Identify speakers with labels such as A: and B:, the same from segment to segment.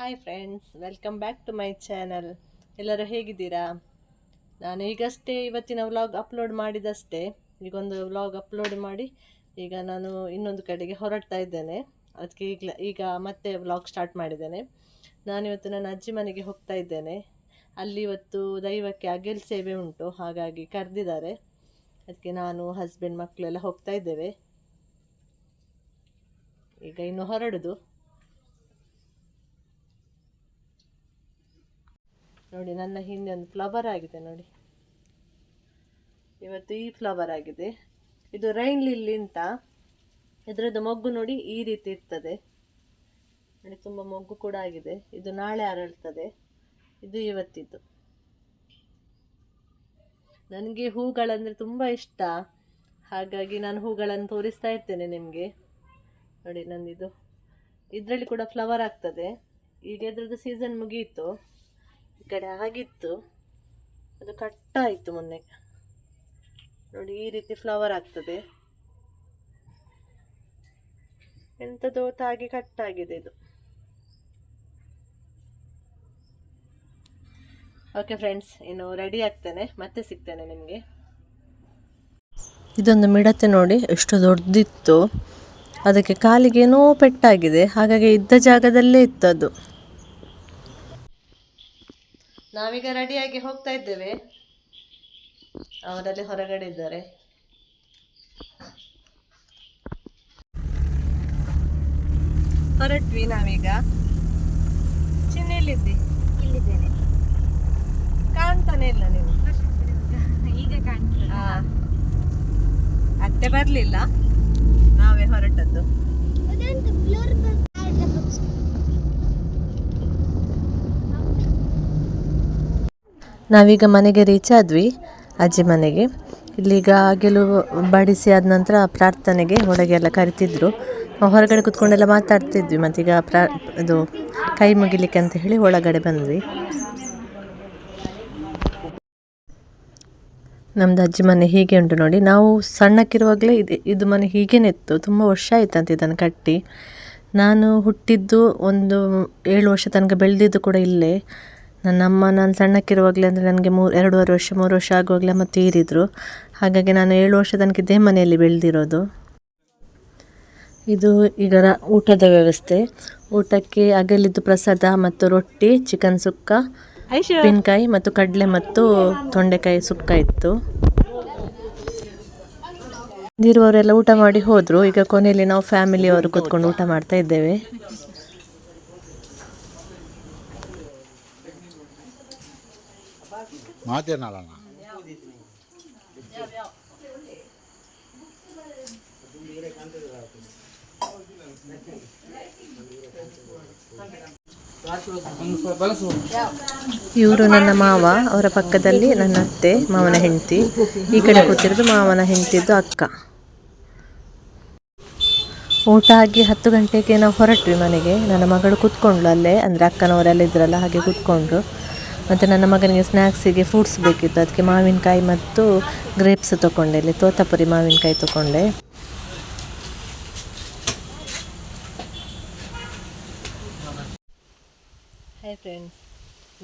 A: Hi friends welcome back to my channel ಎಲ್ಲರೂ ಹೇಗಿದ್ದೀರಾ? ನಾನು ಈಗಷ್ಟೇ ಇವತ್ತಿನ ವ್ಲಾಗ್ ಅಪ್ಲೋಡ್ ಮಾಡಿದಷ್ಟೇ. ಈಗೊಂದು ವ್ಲಾಗ್ ಅಪ್ಲೋಡ್ ಮಾಡಿ ಈಗ ನಾನು ಇನ್ನೊಂದು ಕಡೆಗೆ ಹೊರಡ್ತಾ ಇದ್ದೇನೆ. ಅದಕ್ಕೆ ಈಗ ಈಗ ಮತ್ತೆ ವ್ಲಾಗ್ ಸ್ಟಾರ್ಟ್ ಮಾಡಿದ್ದೇನೆ. ನಾನಿವತ್ತು ನನ್ನ ಅಜ್ಜಿ ಮನೆಗೆ ಹೋಗ್ತಾ ಇದ್ದೇನೆ. ಅಲ್ಲಿ ಇವತ್ತು ದೈವಕ್ಕೆ ಅಗೆಲ್ ಸೇವೆ ಉಂಟು, ಹಾಗಾಗಿ ಕರೆದಿದ್ದಾರೆ. ಅದಕ್ಕೆ ನಾನು ಹಸ್ಬೆಂಡ್ ಮಕ್ಕಳೆಲ್ಲ ಹೋಗ್ತಾ ಇದ್ದೇವೆ. ಈಗ ಇನ್ನು ಹೊರಡುದು. ನೋಡಿ, ನನ್ನ ಹಿಂದೆ ಒಂದು ಫ್ಲವರ್ ಆಗಿದೆ ನೋಡಿ. ಇವತ್ತು ಈ ಫ್ಲವರ್ ಆಗಿದೆ. ಇದು ರೈನ್ ಲಿಲ್ಲಿ ಅಂತ. ಇದರದ್ದು ಮೊಗ್ಗು ನೋಡಿ ಈ ರೀತಿ ಇರ್ತದೆ. ನೋಡಿ, ತುಂಬ ಮೊಗ್ಗು ಕೂಡ ಆಗಿದೆ. ಇದು ನಾಳೆ ಅರಳ್ತದೆ. ಇದು ಇವತ್ತಿದ್ದು. ನನಗೆ ಹೂಗಳಂದರೆ ತುಂಬ ಇಷ್ಟ. ಹಾಗಾಗಿ ನಾನು ಹೂಗಳನ್ನು ತೋರಿಸ್ತಾ ಇರ್ತೇನೆ ನಿಮಗೆ. ನೋಡಿ, ನಂದಿದು. ಇದರಲ್ಲಿ ಕೂಡ ಫ್ಲವರ್ ಆಗ್ತದೆ. ಈಗ ಇದ್ರದ್ದು ಸೀಸನ್ ಮುಗಿಯಿತು ಈ ಕಡೆ ಆಗಿತ್ತು. ಅದು ಕಟ್ಟಾಯಿತು ಮೊನ್ನೆ. ನೋಡಿ, ಈ ರೀತಿ ಫ್ಲವರ್ ಆಗ್ತದೆ. ಎಂಥದೋ ಕಟ್ ಕಟ್ಟಾಗಿದೆ ಇದು. ಓಕೆ ಫ್ರೆಂಡ್ಸ್ ಇನ್ನು ರೆಡಿ ಆಗ್ತೇನೆ. ಮತ್ತೆ ಸಿಗ್ತೇನೆ ನಿಮಗೆ. ಇದೊಂದು ಮಿಡತೆ ನೋಡಿ, ಎಷ್ಟು ದೊಡ್ಡದಿತ್ತು ಅದಕ್ಕೆ ಕಾಲಿಗೆ ಏನೋ ಪೆಟ್ಟಾಗಿದೆ. ಹಾಗಾಗಿ ಇದ್ದ ಜಾಗದಲ್ಲೇ ಇತ್ತು ಅದು. ನಾವೀಗ ರೆಡಿಯಾಗಿ ಹೋಗ್ತಾ ಇದ್ದೇವೆ. ಅವರಲ್ಲಿ ಹೊರಗಡೆ ಇದ್ದಾರೆ. ಹೊರಟ್ವಿ ನಾವೀಗ. ಚಿನ್ನ ಎಲ್ಲಿದ್ದಿ?
B: ಇಲ್ಲಿದ್ದೇನೆ.
A: ಕಾಣ್ತಾನೆ ಇಲ್ಲ ನೀವು?
B: ಈಗ
A: ಕಾಣ್ತಾ ಅತ್ತೆ ಬರ್ಲಿಲ್ಲ ನಾವೇ ಹೊರಟದ್ದು ನಾವೀಗ ಮನೆಗೆ ರೀಚ್ ಆದ್ವಿ, ಅಜ್ಜಿ ಮನೆಗೆ. ಇಲ್ಲೀಗ ಗೆಲುವು ಬಡಿಸಿ ಆದ ನಂತರ ಪ್ರಾರ್ಥನೆಗೆ ಹೊರಗೆಲ್ಲ ಕರಿತಿದ್ರು. ಹೊರಗಡೆ ಕೂತ್ಕೊಂಡೆಲ್ಲ ಮಾತಾಡ್ತಿದ್ವಿ, ಮತ್ತೀಗ ಪ್ರಾ ಇದು ಕೈ ಮುಗಿಲಿಕ್ಕೆ ಅಂತ ಹೇಳಿ ಒಳಗಡೆ ಬಂದ್ವಿ. ನಮ್ದು ಅಜ್ಜಿ ಮನೆ ಹೀಗೆ ಉಂಟು ನೋಡಿ, ನಾವು ಸಣ್ಣಕ್ಕಿರುವಾಗಲೇ ಇದು ಇದು ಮನೆ ಹೀಗೇನೆ ಇತ್ತು ತುಂಬ ವರ್ಷ ಆಯ್ತಂತ ಇದನ್ನು ಕಟ್ಟಿ. ನಾನು ಹುಟ್ಟಿದ್ದು ಒಂದು ಏಳು ವರ್ಷ ತನಕ ಬೆಳೆದಿದ್ದು ಕೂಡ ಇಲ್ಲೇ. ನನ್ನ ಅಮ್ಮ ನಾನು ಸಣ್ಣಕ್ಕಿರುವಾಗಲೇ ಅಂದರೆ ನನಗೆ ಮೂರು ಎರಡೂವರೆ ವರ್ಷ ಮೂರು ವರ್ಷ ಆಗುವಾಗಲೇ ಅಮ್ಮ ತೀರಿದ್ರು. ಹಾಗಾಗಿ ನಾನು ಏಳು ವರ್ಷ ತನಕ ಇದೇ ಮನೆಯಲ್ಲಿ ಬೆಳೆದಿರೋದು. ಇದು ಈಗ ರ- ಊಟದ ವ್ಯವಸ್ಥೆ. ಊಟಕ್ಕೆ ಅಗಲಿದ್ದು ಪ್ರಸಾದ ಮತ್ತು ರೊಟ್ಟಿ ಚಿಕನ್ ಸುಕ್ಕ ಉಪ್ಪಿನಕಾಯಿ ಮತ್ತು ಕಡಲೆ ಮತ್ತು ತೊಂಡೆಕಾಯಿ ಸುಕ್ಕ ಇತ್ತು. ಇರುವವರೆಲ್ಲ ಊಟ ಮಾಡಿ ಹೋದರು. ಈಗ ಕೊನೆಯಲ್ಲಿ ನಾವು ಫ್ಯಾಮಿಲಿಯವರು ಕೂತ್ಕೊಂಡು ಊಟ ಮಾಡ್ತಾ ಇದ್ದೇವೆ.
C: ಮಾತೇನಲ್ಲ
A: ಇವರು ನನ್ನ ಮಾವ, ಅವರ ಪಕ್ಕದಲ್ಲಿ ನನ್ನ ಅತ್ತೆ, ಮಾವನ ಹೆಂಡತಿ, ಈ ಕಡೆ ಕೂತಿರೋದು ಮಾವನ ಹೆಂಡತಿದ್ದು ಅಕ್ಕ. ಊಟ ಆಗಿ ಹತ್ತು ಗಂಟೆಗೆ ನಾವು ಹೊರಟ್ವಿ ಮನೆಗೆ. ನನ್ನ ಮಗಳು ಕೂತ್ಕೊಂಡ್ಳು ಅಲ್ಲೇ, ಅಂದರೆ ಅಕ್ಕನವರೆಲ್ಲ ಇದ್ರಲ್ಲ ಹಾಗೆ ಕೂತ್ಕೊಂಡ್ರು. ಮತ್ತು ನನ್ನ ಮಗನಿಗೆ ಸ್ನ್ಯಾಕ್ಸಿಗೆ ಫ್ರೂಟ್ಸ್ ಬೇಕಿತ್ತು. ಅದಕ್ಕೆ ಮಾವಿನಕಾಯಿ ಮತ್ತು ಗ್ರೇಪ್ಸ್ ತೊಗೊಂಡೆ ಇಲ್ಲಿ. ತೋತಾಪುರಿ ಮಾವಿನಕಾಯಿ ತೊಗೊಂಡೆ ಹಾಯ್ ಫ್ರೆಂಡ್ಸ್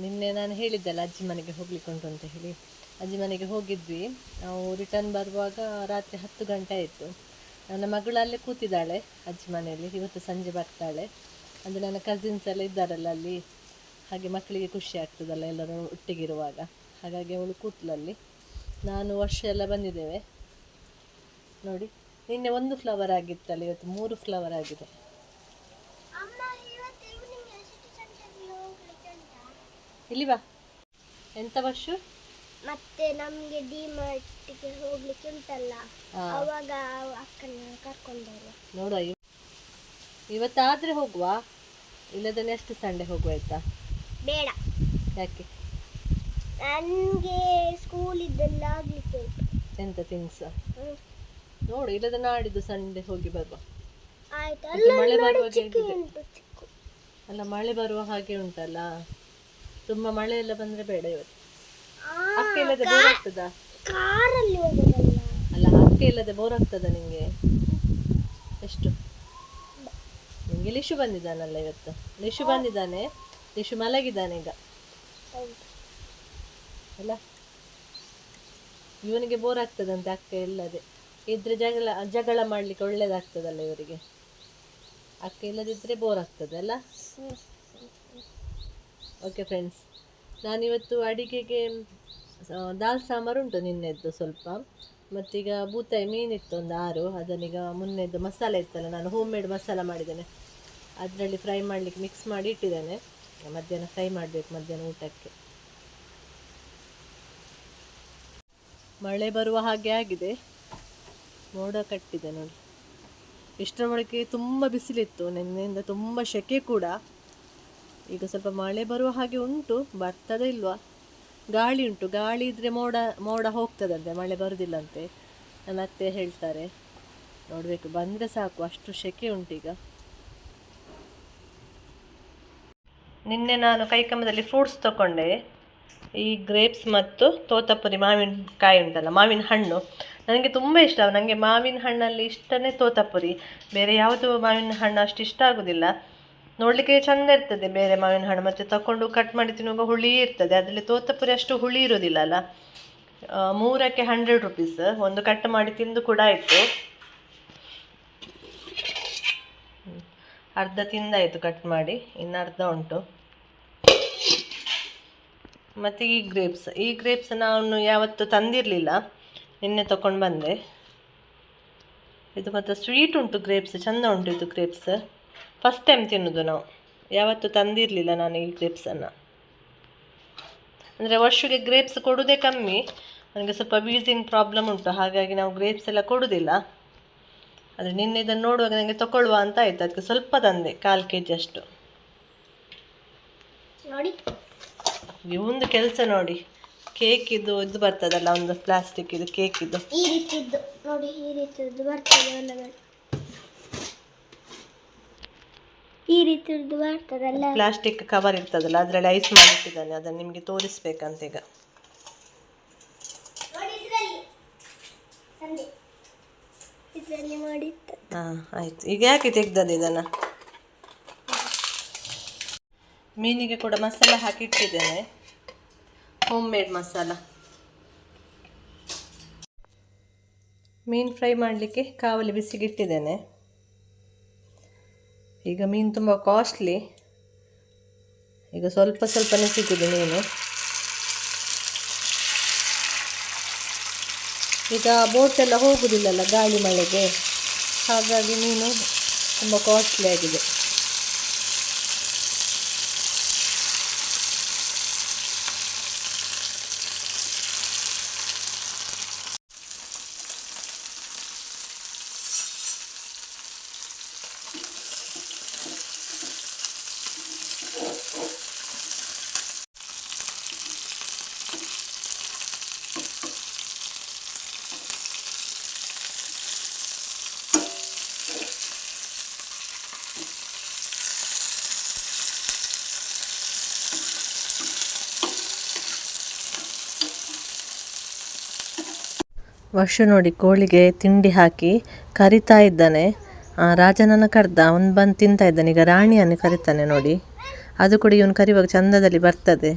A: ನಿನ್ನೆ ನಾನು ಹೇಳಿದ್ದೆಲ್ಲ, ಅಜ್ಜಿ ಮನೆಗೆ ಹೋಗ್ಲಿಕ್ಕೆ ಉಂಟು ಅಂತ ಹೇಳಿ. ಅಜ್ಜಿ ಮನೆಗೆ ಹೋಗಿದ್ವಿ. ನಾವು ರಿಟರ್ನ್ ಬರುವಾಗ ರಾತ್ರಿ ಹತ್ತು ಗಂಟೆ ಆಯಿತು. ನನ್ನ ಮಗಳು ಅಲ್ಲೇ ಕೂತಿದ್ದಾಳೆ ಅಜ್ಜಿ ಮನೆಯಲ್ಲಿ. ಇವತ್ತು ಸಂಜೆ ಬರ್ತಾಳೆ. ಅಂದರೆ ನನ್ನ ಕಸಿನ್ಸ್ ಎಲ್ಲ ಇದ್ದಾರಲ್ಲ ಅಲ್ಲಿ. ಹಾಗೆ ಮಕ್ಕಳಿಗೆ ಖುಷಿ ಆಗ್ತದಲ್ಲ ಎಲ್ಲರೂ ಒಟ್ಟಿಗಿರುವಾಗ. ಹಾಗಾಗಿ ಅವಳು ಕೂತ್ಲಲ್ಲಿ ನಾನು ವರ್ಷ ಎಲ್ಲ ಬಂದಿದ್ದೇವೆ. ನೋಡಿ ನಿನ್ನೆ ಒಂದು ಫ್ಲವರ್ ಆಗಿತ್ತಲ್ಲ ಇವತ್ತು ಮೂರು ಫ್ಲವರ್ ಆಗಿದೆ. ಇಲ್ಲಿ ಬಾ. ಎಂತ ವರ್ಷ?
B: ಮತ್ತೆ ನಮ್ಗೆ ಡಿಮಾರ್ಟ್ಗೆ ಹೋಗ್ಲಿಕ್ಕೆ ಉಂಟಲ್ಲ. ಅವಾಗ ಅಕ್ಕನ ಕರ್ಕೊಂಡು ನೋಡ
A: ನೋಡುವ ಇವ್- ಇವತ್ತಾದ್ರೆ ಹೋಗುವ ಇಲ್ಲದ ನೆಕ್ಸ್ಟ್ ಸಂಡೆ ಹೋಗುವ ಆಯ್ತಾ?
B: ಬೇಡ.
A: ಯಾಕೆ?
B: ನನಗೆ ಸ್ಕೂಲ್ ಇದ್ದೆಲ್ಲ ಆಗ್ಲಿಕ್ಕೆ ಉಂಟು.
A: ಎಂತ ಥಿಂಗ್ಸ್
B: ಹ್ಮ್.
A: ನೋಡು ಇಲ್ಲದ ನಾಡಿದ್ದು ಸಂಡೆ ಹೋಗಿ ಬರುವ.
B: ಆಯ್ತು ಅಲ್ಲ
A: ಮಳೆ ಬರುವ
B: ಚಿಕ್ಕ? ಉಂಟು ಚಿಕ್ಕ.
A: ಅಲ್ಲ ಮಳೆ ಬರುವ ಹಾಗೆ ಉಂಟಲ್ಲ? ತುಂಬಾ ಮಳೆ ಎಲ್ಲ ಬಂದ್ರೆ ಬೇಡ ಇವತ್ತು. ಅಕ್ಕ ಇಲ್ಲದೆ ಬೋರ್ ಆಗ್ತದಾ?
B: ಕಾರಲ್ಲಿ ಹೋಗೋದಲ್ಲ.
A: ಅಲ್ಲ ಅಕ್ಕ ಇಲ್ಲದೆ ಬೋರ್ ಆಗ್ತದ ನಿಂಗೆ? ಎಷ್ಟು? ನಿಂಗೆ ಲಿಶು ಬಂದಿದ್ದಾನಲ್ಲ ಇವತ್ತು. ಲಿಶು ಬಂದಿದ್ದಾನೆ. ಯಶು ಮಲಗಿದ್ದಾನೆ ಈಗ. ಅಲ್ಲ? ಇವನಿಗೆ ಬೋರ್ ಆಗ್ತದಂತೆ ಅಕ್ಕ ಇಲ್ಲದೆ ಇದ್ರೆ ಜಗಳ ಜಗಳ ಮಾಡ್ಲಿಕ್ಕೆ ಒಳ್ಳೇದಾಗ್ತದಲ್ಲ ಇವರಿಗೆ? ಅಕ್ಕ ಇಲ್ಲದಿದ್ರೆ ಬೋರ್ ಆಗ್ತದೆ ಅಲ್ಲ? ಓಕೆ ಫ್ರೆಂಡ್ಸ್ ನಾನಿವತ್ತು ಅಡಿಗೆಗೆ ದಾಲ್ ಸಾಂಬಾರು ಉಂಟು ನಿನ್ನೆದ್ದು ಸ್ವಲ್ಪ. ಮತ್ತೀಗ ಬೂತಾಯಿ ಮೀನಿತ್ತು ಒಂದು ಆರು. ಅದನ್ನೀಗ ಮುನ್ನೆದ್ದು ಮಸಾಲೆ ಇತ್ತಲ್ಲ ನಾನು ಹೋಮ್ ಮೇಡ್ ಮಸಾಲ ಮಾಡಿದ್ದೇನೆ. ಅದರಲ್ಲಿ ಫ್ರೈ ಮಾಡಲಿಕ್ಕೆ ಮಿಕ್ಸ್ ಮಾಡಿ ಇಟ್ಟಿದ್ದೇನೆ. ಮಧ್ಯಾಹ್ನ ಫ್ರೈ ಮಾಡಬೇಕು, ಮಧ್ಯಾಹ್ನ ಊಟಕ್ಕೆ. ಮಳೆ ಬರುವ ಹಾಗೆ ಆಗಿದೆ. ಮೋಡ ಕಟ್ಟಿದೆ ನೋಡಿ. ಇಷ್ಟರೊಳಗೆ ತುಂಬ ಬಿಸಿಲಿತ್ತು, ನಿನ್ನೆಯಿಂದ ತುಂಬ ಸೆಕೆ ಕೂಡ. ಈಗ ಸ್ವಲ್ಪ ಮಳೆ ಬರುವ ಹಾಗೆ ಉಂಟು, ಬರ್ತದೆ ಇಲ್ವಾ? ಗಾಳಿ ಉಂಟು, ಗಾಳಿ ಇದ್ರೆ ಮೋಡ ಮೋಡ ಹೋಗ್ತದಂತೆ, ಮಳೆ ಬರುವುದಿಲ್ಲಂತೆ ನನ್ನ ಅತ್ತೆ ಹೇಳ್ತಾರೆ, ನೋಡಬೇಕು, ಬಂದರೆ ಸಾಕು, ಅಷ್ಟು ಸೆಕೆ ಉಂಟೀಗ. ನಿನ್ನೆ ನಾನು ಕೈಕಮ್ಮದಲ್ಲಿ ಫ್ರೂಟ್ಸ್ ತಗೊಂಡೆ ಈ ಗ್ರೇಪ್ಸ್ ಮತ್ತು ತೋತಪುರಿ ಮಾವಿನಕಾಯಿ ಉಂಟಲ್ಲ, ಮಾವಿನ ಹಣ್ಣು. ನನಗೆ ತುಂಬ ಇಷ್ಟ. ನನಗೆ ಮಾವಿನ ಹಣ್ಣಲ್ಲಿ ಇಷ್ಟನೇ ತೋತಪುರಿ ಬೇರೆ ಯಾವುದು ಮಾವಿನ ಹಣ್ಣು ಅಷ್ಟು ಇಷ್ಟ ಆಗೋದಿಲ್ಲ. ನೋಡಲಿಕ್ಕೆ ಚಂದ ಇರ್ತದೆ ಬೇರೆ ಮಾವಿನ ಹಣ್ಣು. ಮತ್ತು ತಗೊಂಡು ಕಟ್ ಮಾಡಿ ತಿನ್ನುವಾಗ ಹುಳಿ ಇರ್ತದೆ. ಅದರಲ್ಲಿ ತೋತಪುರಿ ಅಷ್ಟು ಹುಳಿ ಇರೋದಿಲ್ಲ ಅಲ್ಲ. ಮೂರಕ್ಕೆ ಹಂಡ್ರೆಡ್ ರುಪೀಸ್ ಒಂದು ಕಟ್ ಮಾಡಿ ತಿಂದು ಕೂಡ ಆಯಿತು. ಅರ್ಧ ತಿಂದಾಯಿತು ಕಟ್ ಮಾಡಿ, ಇನ್ನು ಅರ್ಧ ಉಂಟು. ಮತ್ತು ಈ ಗ್ರೇಪ್ಸ್ ಈ ಗ್ರೇಪ್ಸ್ ನಾನು ಯಾವತ್ತೂ ತಂದಿರಲಿಲ್ಲ. ನಿನ್ನೆ ತಗೊಂಡು ಬಂದೆ. ಇದು ಮತ್ತು ಸ್ವೀಟ್ ಉಂಟು ಗ್ರೇಪ್ಸ್ ಚೆಂದ ಉಂಟು ಇದು ಗ್ರೇಪ್ಸ್ ಫಸ್ಟ್ ಟೈಮ್ ತಿನ್ನೋದು ನಾವು. ಯಾವತ್ತೂ ತಂದಿರಲಿಲ್ಲ ನಾನು ಈ ಗ್ರೇಪ್ಸನ್ನು ಅಂದರೆ ವರ್ಷಕ್ಕೆ ಗ್ರೇಪ್ಸ್ ಕೊಡೋದೇ ಕಮ್ಮಿ. ನನಗೆ ಸ್ವಲ್ಪ ವೀಸಿಂಗ್ ಪ್ರಾಬ್ಲಮ್ ಉಂಟು, ಹಾಗಾಗಿ ನಾವು ಗ್ರೇಪ್ಸ್ ಎಲ್ಲ ಕೊಡೋದಿಲ್ಲ. ಆದರೆ ನಿನ್ನೆ ಇದನ್ನು ನೋಡುವಾಗ ನನಗೆ ತಗೊಳ್ಳುವ ಅಂತ ಆಯಿತು. ಅದಕ್ಕೆ ಸ್ವಲ್ಪ ತಂದೆ ಕಾಲು ಕೆ ಜಿ ಅಷ್ಟು.
B: ನೋಡಿ.
A: ಇವೊಂದು ಕೆಲಸ ನೋಡಿ. ಕೇಕ್ ಇದು ಇದು ಬರ್ತದಲ್ಲ ಒಂದು ಪ್ಲಾಸ್ಟಿಕ್ ಇದು ಕೇಕ್ ಇದು.
B: ಈ ರೀತಿದ್ದು. ನೋಡಿ ಈ ರೀತಿದ್ದು ಬರ್ತದೆ ಈ ರೀತಿದ್ದು ಬರ್ತದಲ್ಲ
A: ಪ್ಲಾಸ್ಟಿಕ್ ಕವರ್ ಇರ್ತದಲ್ಲ ಅದರಲ್ಲಿ ಐಸ್ ಮಾಡಿಟ್ಟಿದ್ದಾನೆ ಅದನ್ನು ನಿಮಗೆ ತೋರಿಸ್ಬೇಕಂತ ಈಗ. ಹಾಂ, ಆಯ್ತು. ಈಗ ಯಾಕೆ ತೆಗ್ದದ್ದು ಇದನ್ನು? ಮೀನಿಗೆ ಕೂಡ ಮಸಾಲ ಹಾಕಿ ಇಟ್ಟಿದ್ದೇನೆ. Homemade masala. ಮೀನು ಫ್ರೈ ಮಾಡಲಿಕ್ಕೆ ಕಾವಲಿ ಬಿಸಿಗಿಟ್ಟಿದ್ದೇನೆ ಈಗ ಮೀನು ತುಂಬ ಕಾಸ್ಟ್ಲಿ ಈಗ ಸ್ವಲ್ಪ ಸ್ವಲ್ಪನೇ ಸಿಕ್ಕಿದೆ ಮೀನು. ಈಗ ಬೋಟ್ ಎಲ್ಲ ಹೋಗುದಿಲ್ಲಲ್ಲ ಗಾಳಿ ಮಳೆಗೆ. ಹಾಗಾಗಿ ಮೀನು ತುಂಬ ಕಾಸ್ಟ್ಲಿ ಆಗಿದೆ. ವರ್ಷ ನೋಡಿ ಕೋಳಿಗೆ ತಿಂಡಿ ಹಾಕಿ ಕರಿತಾ ಇದ್ದಾನೆ. ರಾಜನನ್ನ ಕರೆದ ಅವನು ಬಂದು ತಿಂತಾ ಇದ್ದಾನೆ. ಈಗ ರಾಣಿಯನ್ನು ಕರಿತಾನೆ ನೋಡಿ. ಅದು ಕೂಡ ಇವನು ಕರಿವಾಗ ಚಂದದಲ್ಲಿ ಬರ್ತದೆ.